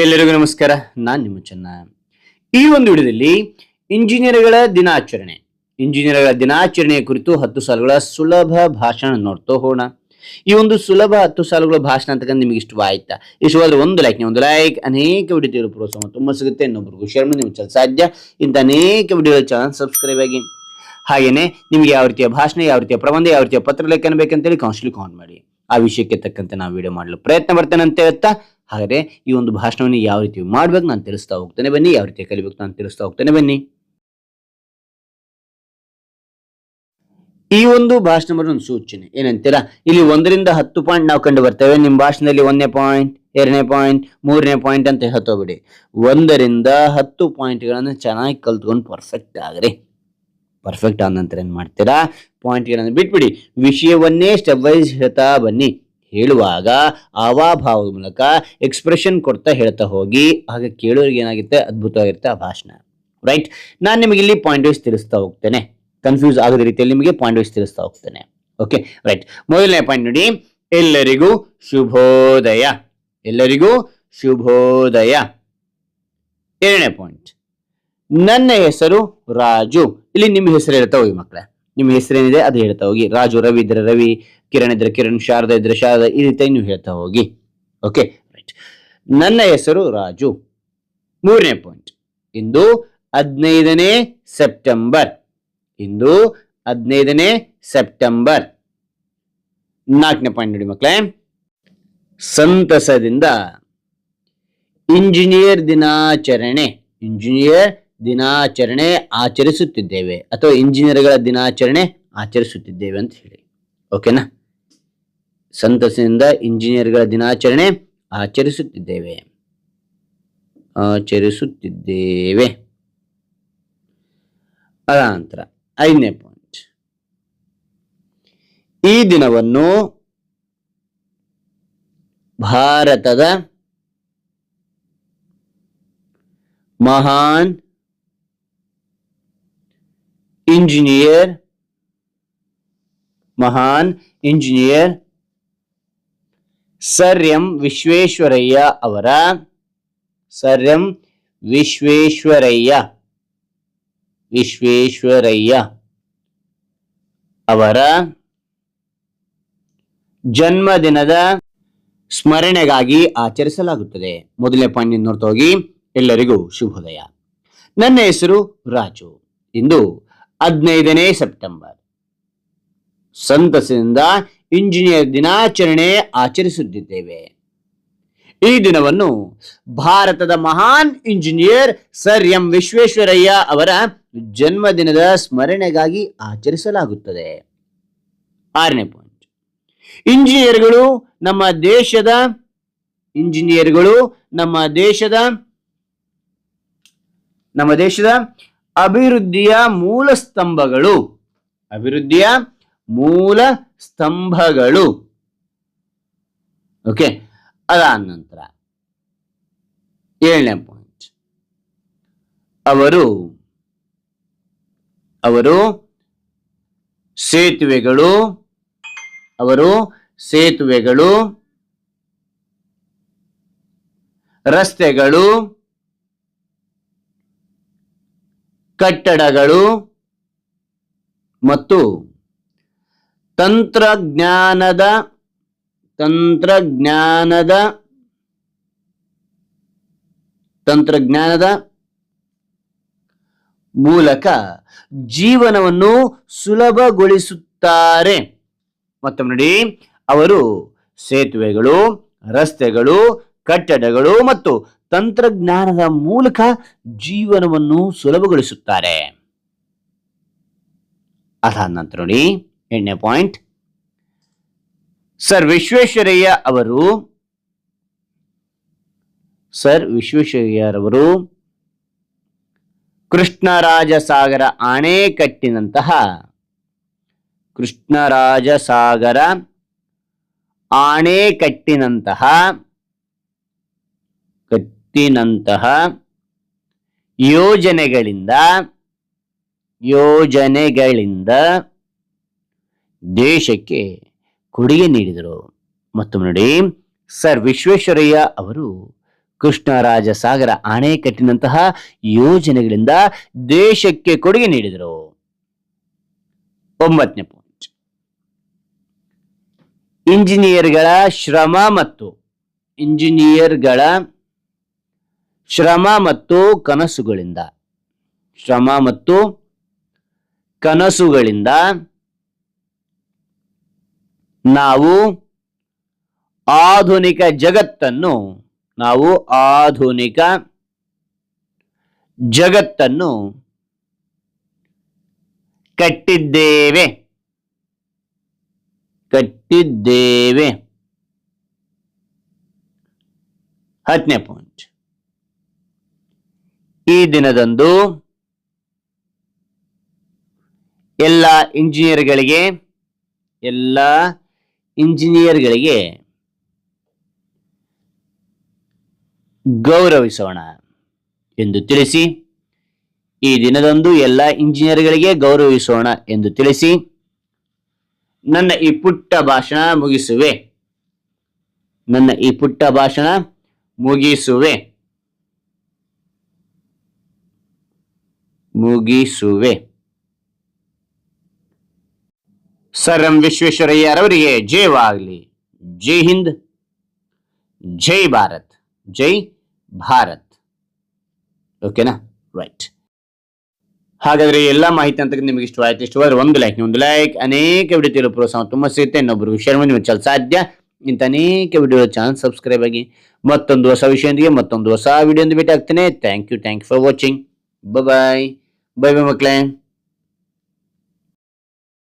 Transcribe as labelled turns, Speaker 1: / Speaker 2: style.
Speaker 1: ಎಲ್ಲರಿಗೂ ನಮಸ್ಕಾರ, ನಾನು ನಿಮ್ಮ ಚೆನ್ನ. ಈ ಒಂದು ವಿಡಿಯೋದಲ್ಲಿ ಇಂಜಿನಿಯರ್ಗಳ ದಿನಾಚರಣೆ. ಇಂಜಿನಿಯರ್ಗಳ ದಿನಾಚರಣೆಯ ಕುರಿತು ಹತ್ತು ಸಾಲುಗಳ ಸುಲಭ ಭಾಷಣ ನೋಡ್ತಾ ಹೋಗೋಣ. ಈ ಒಂದು ಸುಲಭ ಹತ್ತು ಸಾಲುಗಳ ಭಾಷಣ ಅಂತಕ್ಕಂಥ ನಿಮಗೆ ಇಷ್ಟವಾಯ್ತಾ? ಇಷ್ಟವಾದ್ರೆ ಒಂದು ಲೈಕ್ ನೀವು ಒಂದು ಲೈಕ್ ಅನೇಕ ವಿಡಿಯೋ ಪ್ರೋತ್ಸಾಹ ತುಂಬ ಸಿಗುತ್ತೆ. ಇನ್ನೊಬ್ರಿಗೂ ಶೇರ್ ಮಾಡಿ, ನಿಮ್ಗೆ ಸಾಧ್ಯ, ಇಂಥ ಅನೇಕ ವಿಡಿಯೋಗಳ ಚಾನಲ್ ಸಬ್ಸ್ಕ್ರೈಬ್ ಆಗಿ. ಹಾಗೆಯೇ ನಿಮಗೆ ಯಾವ ರೀತಿಯ ಭಾಷಣ, ಯಾವ ರೀತಿಯ ಪ್ರಬಂಧ, ಯಾವ ರೀತಿಯ ಪತ್ರ ಲೇಖನ ಬೇಕಂತೇಳಿ ಕೌನ್ಸಿಲಿಂಗ್ ಕಾನ್ ಮಾಡಿ. ಆ ವಿಷಯಕ್ಕೆ ತಕ್ಕಂತೆ ನಾವು ವಿಡಿಯೋ ಮಾಡಲು ಪ್ರಯತ್ನ ಬರ್ತೇನೆ ಅಂತ ಹೇಳ್ತಾ ಹಾಗಾದ್ರೆ ಈ ಒಂದು ಭಾಷಣವನ್ನು ಯಾವ ರೀತಿ ಮಾಡ್ಬೇಕು ನಾನು ತಿಳಿಸ್ತಾ ಹೋಗ್ತೇನೆ. ಬನ್ನಿ, ಯಾವ ರೀತಿ ಕಲಿಬೇಕು ನಾನು ತಿಳಿಸ್ತಾ ಹೋಗ್ತೇನೆ. ಬನ್ನಿ. ಈ ಒಂದು ಭಾಷಣ ಒಂದು ಸೂಚನೆ. ಏನಂತೀರಾ? ಇಲ್ಲಿ ಒಂದರಿಂದ ಹತ್ತು ಪಾಯಿಂಟ್ ನಾವು ಕಂಡು ಬರ್ತೇವೆ. ನಿಮ್ಮ ಭಾಷಣದಲ್ಲಿ ಒಂದನೇ ಪಾಯಿಂಟ್ ಎರಡನೇ ಪಾಯಿಂಟ್ ಮೂರನೇ ಪಾಯಿಂಟ್ ಅಂತ ಹೇಳ್ತೋಗ್ಬಿಡಿ. ಒಂದರಿಂದ ಹತ್ತು ಪಾಯಿಂಟ್ಗಳನ್ನು ಚೆನ್ನಾಗಿ ಕಲ್ತ್ಕೊಂಡು ಪರ್ಫೆಕ್ಟ್ ಆಗ್ರಿ. ಪರ್ಫೆಕ್ಟ್ ಆದ ನಂತರ ಏನು ಮಾಡ್ತೀರಾ? ಪಾಯಿಂಟ್ಗಳನ್ನು ಬಿಟ್ಬಿಡಿ. ವಿಷಯವನ್ನೇ ಸ್ಟೆಪ್ ವೈಸ್ ಹೇಳ್ತಾ ಬನ್ನಿ. ಹೇಳುವಾಗ ಆವಾಭಾವದ ಮೂಲಕ ಎಕ್ಸ್ಪ್ರೆಷನ್ ಕೊಡ್ತಾ ಹೇಳ್ತಾ ಹೋಗಿ, ಹಾಗೆ ಕೇಳೋರಿಗೆ ಏನಾಗುತ್ತೆ? ಅದ್ಭುತವಾಗಿರುತ್ತೆ ಆ ಭಾಷಣ. ರೈಟ್ ನಾನು ನಿಮಗೆ ಇಲ್ಲಿ ಪಾಯಿಂಟ್ ವೈಸ್ ತಿಳಿಸ್ತಾ ಹೋಗ್ತೇನೆ. ಕನ್ಫ್ಯೂಸ್ ಆಗದ ರೀತಿಯಲ್ಲಿ ನಿಮಗೆ ಪಾಯಿಂಟ್ ವೈಸ್ ತಿಳಿಸ್ತಾ ಹೋಗ್ತೇನೆ. ಓಕೆ ರೈಟ್ ಮೊದಲನೇ ಪಾಯಿಂಟ್ ನೋಡಿ. ಎಲ್ಲರಿಗೂ ಶುಭೋದಯ. ಎಲ್ಲರಿಗೂ ಶುಭೋದಯ. ಎರಡನೇ ಪಾಯಿಂಟ್ ನನ್ನ ಹೆಸರು ರಾಜು. ಇಲ್ಲಿ ನಿಮ್ಮ ಹೆಸರು ಹೇಳ್ತಾ ಹೋಗಿ ಮಕ್ಕಳೇ. ನಿಮ್ಮ ಹೆಸರೇನಿದೆ ಅದು ಹೇಳ್ತಾ ಹೋಗಿ. ರಾಜು, ರವಿ ಇದ್ರೆ ರವಿ, ಕಿರಣ್ ಇದ್ರೆ ಕಿರಣ್, ಶಾರದಾ ಇದ್ರೆ ಶಾರದಾ, ಈ ರೀತಿ ನೀವು ಹೇಳ್ತಾ ಹೋಗಿ. ಓಕೆ ರೈಟ್ ನನ್ನ ಹೆಸರು ರಾಜು. ಮೂರನೇ ಪಾಯಿಂಟ್ ಇಂದು ಹದಿನೈದನೇ ಸೆಪ್ಟೆಂಬರ್ ಇಂದು ಹದಿನೈದನೇ ಸೆಪ್ಟೆಂಬರ್ ನಾಲ್ಕನೇ ಪಾಯಿಂಟ್ ನೋಡಿ ಮಕ್ಕಳೇ. ಸಂತಸದಿಂದ ಇಂಜಿನಿಯರ್ ದಿನಾಚರಣೆ. ಇಂಜಿನಿಯರ್ ದಿನಾಚರಣೆ ಆಚರಿಸುತ್ತಿದ್ದೇವೆ ಅಥವಾ ಇಂಜಿನಿಯರ್ಗಳ ದಿನಾಚರಣೆ ಆಚರಿಸುತ್ತಿದ್ದೇವೆ ಅಂತ ಹೇಳಿ. ಓಕೆನಾ ಸಂತಸದಿಂದ ಇಂಜಿನಿಯರ್ಗಳ ದಿನಾಚರಣೆ ಆಚರಿಸುತ್ತಿದ್ದೇವೆ. ಆಚರಿಸುತ್ತಿದ್ದೇವೆ. ಅದ ನಂತರ ಐದನೇ ಪಾಯಿಂಟ್ ಈ ದಿನವನ್ನು ಭಾರತದ ಮಹಾನ್ ಇಂಜಿನಿಯರ್ ಮಹಾನ್ ಇಂಜಿನಿಯರ್ ಸರ್ ಎಂ ವಿಶ್ವೇಶ್ವರಯ್ಯ ಅವರ ಸರ್ ಎಂ ವಿಶ್ವೇಶ್ವರಯ್ಯ ವಿಶ್ವೇಶ್ವರಯ್ಯ ಅವರ ಜನ್ಮದಿನದ ಸ್ಮರಣೆಗಾಗಿ ಆಚರಿಸಲಾಗುತ್ತದೆ. ಮೊದಲನೇ ಪಾಯಿಂಟ್ ನೋಡ್ತಾ ಹೋಗಿ. ಎಲ್ಲರಿಗೂ ಶುಭೋದಯ. ನನ್ನ ಹೆಸರು ರಾಜು. ಇಂದು ಹದಿನೈದನೇ ಸೆಪ್ಟೆಂಬರ್. ಸಂತಸದಿಂದ ಇಂಜಿನಿಯರ್ ದಿನಾಚರಣೆ ಆಚರಿಸುತ್ತಿದ್ದೇವೆ. ಈ ದಿನವನ್ನು ಭಾರತದ ಮಹಾನ್ ಇಂಜಿನಿಯರ್ ಸರ್ ಎಂ ವಿಶ್ವೇಶ್ವರಯ್ಯ ಅವರ ಜನ್ಮದಿನದ ಸ್ಮರಣೆಗಾಗಿ ಆಚರಿಸಲಾಗುತ್ತದೆ. ಆರನೇ ಪಾಯಿಂಟ್ ಇಂಜಿನಿಯರ್ಗಳು ನಮ್ಮ ದೇಶದ, ಇಂಜಿನಿಯರ್ಗಳು ನಮ್ಮ ದೇಶದ ನಮ್ಮ ದೇಶದ ಅಭಿವೃದ್ಧಿಯ ಮೂಲ ಸ್ತಂಭಗಳು. ಅಭಿವೃದ್ಧಿಯ ಮೂಲ ಸ್ತಂಭಗಳು. ಓಕೆ ಅದಾದ ನಂತರ ಏಳನೇ ಪಾಯಿಂಟ್ ಅವರು ಅವರು ಸೇತುವೆಗಳು ಅವರು ಸೇತುವೆಗಳು, ರಸ್ತೆಗಳು ಕಟ್ಟಡಗಳು ಮತ್ತು ತಂತ್ರಜ್ಞಾನದ ತಂತ್ರಜ್ಞಾನದ ತಂತ್ರಜ್ಞಾನದ ಮೂಲಕ ಜೀವನವನ್ನು ಸುಲಭಗೊಳಿಸುತ್ತಾರೆ. ಮತ್ತೊಮ್ಮೆ ನೋಡಿ, ಅವರು ಸೇತುವೆಗಳು, ರಸ್ತೆಗಳು, ಕಟ್ಟಡಗಳು ಮತ್ತು ತಂತ್ರಜ್ಞಾನದ ಮೂಲಕ ಜೀವನವನ್ನು ಸುಲಭಗೊಳಿಸುತ್ತಾರೆ. ಅದಾದ ನಂತರ ನೋಡಿ ಎಂಟನೇ ಪಾಯಿಂಟ್ ಸರ್ ವಿಶ್ವೇಶ್ವರಯ್ಯ ಅವರು, ಸರ್ ವಿಶ್ವೇಶ್ವರಯ್ಯರವರು ಕೃಷ್ಣರಾಜಸಾಗರ ಅಣೆಕಟ್ಟಿನಂತಹ ಕೃಷ್ಣರಾಜಸಾಗರ ಅಣೆಕಟ್ಟಿನಂತಹ ಕಟ್ಟಿನಂತಹ ಯೋಜನೆಗಳಿಂದ ಯೋಜನೆಗಳಿಂದ ದೇಶಕ್ಕೆ ಕೊಡುಗೆ ನೀಡಿದರು. ಮತ್ತು ನೋಡಿ, ಸರ್ ವಿಶ್ವೇಶ್ವರಯ್ಯ ಅವರು ಕೃಷ್ಣರಾಜ ಸಾಗರ ಅಣೆಕಟ್ಟಿನಂತಹ ಯೋಜನೆಗಳಿಂದ ದೇಶಕ್ಕೆ ಕೊಡುಗೆ ನೀಡಿದರು. ಒಂಬತ್ತನೇ ಪಾಯಿಂಟ್ ಇಂಜಿನಿಯರ್ಗಳ ಶ್ರಮ ಮತ್ತು ಇಂಜಿನಿಯರ್ಗಳ ಶ್ರಮ ಮತ್ತು ಕನಸುಗಳಿಂದ. ಶ್ರಮ ಮತ್ತು ಕನಸುಗಳಿಂದ ನಾವು ಆಧುನಿಕ ಜಗತ್ತನ್ನು, ನಾವು ಆಧುನಿಕ ಜಗತ್ತನ್ನು ಕಟ್ಟಿದ್ದೇವೆ. ಕಟ್ಟಿದ್ದೇವೆ. ಹತ್ತನೇ ಪಾಯಿಂಟ್ ಈ ದಿನದಂದು ಎಲ್ಲ ಇಂಜಿನಿಯರ್ಗಳಿಗೆ ಎಲ್ಲ ಇಂಜಿನಿಯರ್ಗಳಿಗೆ ಗೌರವಿಸೋಣ ಎಂದು ತಿಳಿಸಿ, ಈ ದಿನದಂದು ಎಲ್ಲ ಇಂಜಿನಿಯರ್ಗಳಿಗೆ ಗೌರವಿಸೋಣ ಎಂದು ತಿಳಿಸಿ, ನನ್ನ ಈ ಪುಟ್ಟ ಭಾಷಣ ಮುಗಿಸುವೆ. ನನ್ನ ಈ ಪುಟ್ಟ ಭಾಷಣ ಮುಗಿಸುವೆ. ಮುಗಿಸುವೆ. ಸರ್ ಎಂ ವಿಶ್ವೇಶ್ವರಯ್ಯರವರಿಗೆ ಜಯವಾಗಲಿ ಜೈ ಹಿಂದ್. ಜೈ ಭಾರತ್. ಜೈ ಭಾರತ್. ಓಕೆನಾ? ರೈಟ್. ಹಾಗಾದ್ರೆ ಎಲ್ಲ ಮಾಹಿತಿ ಅಂತ ನಿಮಗೆ ಇಷ್ಟವಾಯಿತು, ಇಷ್ಟವಾದ್ರೆ ಒಂದು ಲೈಕ್ ಒಂದು ಲೈಕ್. ಅನೇಕ ವಿಡಿಯೋ ತಿಳಿಯಲು ಪ್ರೋತ್ಸಾಹ ತುಂಬ ಸಿಗುತ್ತೆ. ಇನ್ನೊಬ್ಬರು ವಿಷಯವನ್ನು ನಿಮಗೆ ಚಲ ಸಾಧ್ಯ. ಇಂಥ ಅನೇಕ ವಿಡಿಯೋ ಚಾನಲ್ ಸಬ್ಸ್ಕ್ರೈಬ್ ಆಗಿ ಮತ್ತೊಂದು ಹೊಸ ವಿಷಯದೊಂದಿಗೆ ಮತ್ತೊಂದು ಹೊಸ ವಿಡಿಯೋ ಭೇಟಿ ಆಗ್ತೇನೆ thank you thank you for watching bye bye bye ಮಕ್ಕಳೇ